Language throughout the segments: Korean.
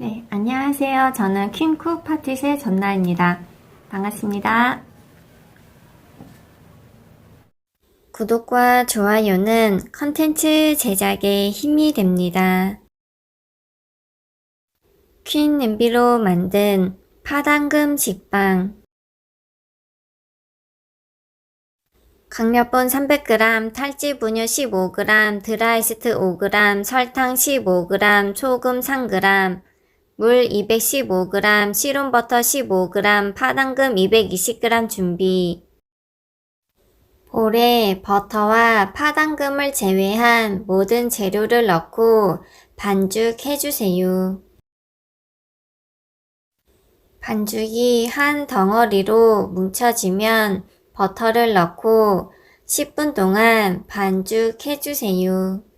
네, 안녕하세요. 저는 퀸쿡 파티의 전나입니다. 반갑습니다. 구독과 좋아요는 컨텐츠 제작에 힘이 됩니다. 퀸 냄비로 만든 파당금 직방 강력분 300g, 탈지 분유 15g, 드라이스트 5g, 설탕 15g, 소금 3g, 물 215g, 씨름버터 15g, 파당금 220g 준비. 볼에 버터와 파당금을 제외한 모든 재료를 넣고 반죽해주세요. 반죽이 한 덩어리로 뭉쳐지면 버터를 넣고 10분 동안 반죽해주세요.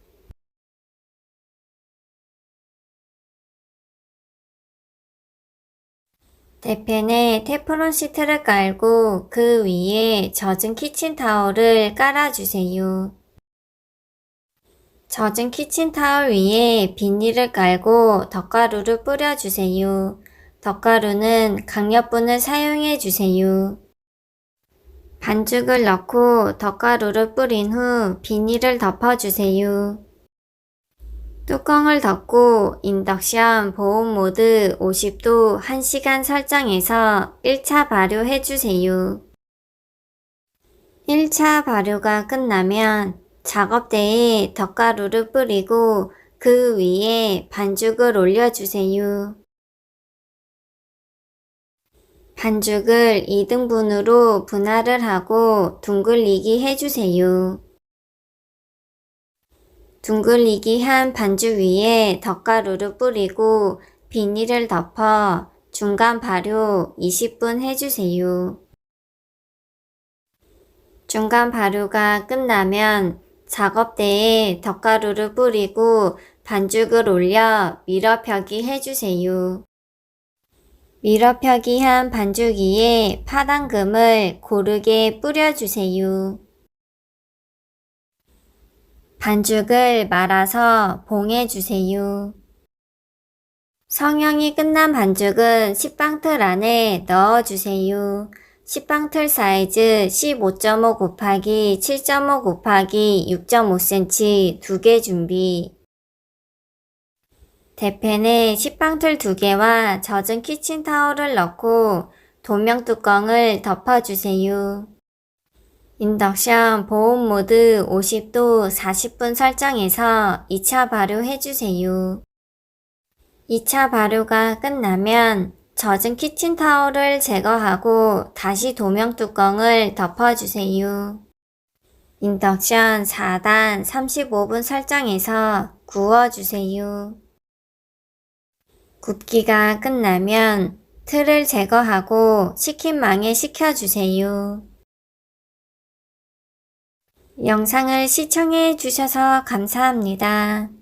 대팬에 테프론 시트를 깔고 그 위에 젖은 키친타올을 깔아주세요. 젖은 키친타올 위에 비닐을 깔고 덧가루를 뿌려주세요. 덧가루는 강력분을 사용해 주세요. 반죽을 넣고 덧가루를 뿌린 후 비닐을 덮어주세요. 뚜껑을 덮고 인덕션 보온 모드 50도 1시간 설정해서 1차 발효해주세요. 1차 발효가 끝나면 작업대에 덧가루를 뿌리고 그 위에 반죽을 올려주세요. 반죽을 2등분으로 분할을 하고 둥글리기 해주세요. 둥글리기 한 반죽 위에 덧가루를 뿌리고 비닐을 덮어 중간 발효 20분 해주세요. 중간 발효가 끝나면 작업대에 덧가루를 뿌리고 반죽을 올려 밀어펴기 해주세요. 밀어펴기 한 반죽 위에 파당금을 고르게 뿌려주세요. 반죽을 말아서 봉해 주세요. 성형이 끝난 반죽은 식빵틀 안에 넣어 주세요. 식빵틀 사이즈 15.5 곱하기 7.5 곱하기 6.5cm 두 개 준비. 대팬에 식빵틀 두 개와 젖은 키친타올을 넣고 도명 뚜껑을 덮어주세요. 인덕션 보온 모드 50도 40분 설정해서 2차 발효 해주세요. 2차 발효가 끝나면 젖은 키친타올을 제거하고 다시 도명 뚜껑을 덮어주세요. 인덕션 4단 35분 설정해서 구워주세요. 굽기가 끝나면 틀을 제거하고 식힌망에 식혀주세요. 영상을 시청해 주셔서 감사합니다.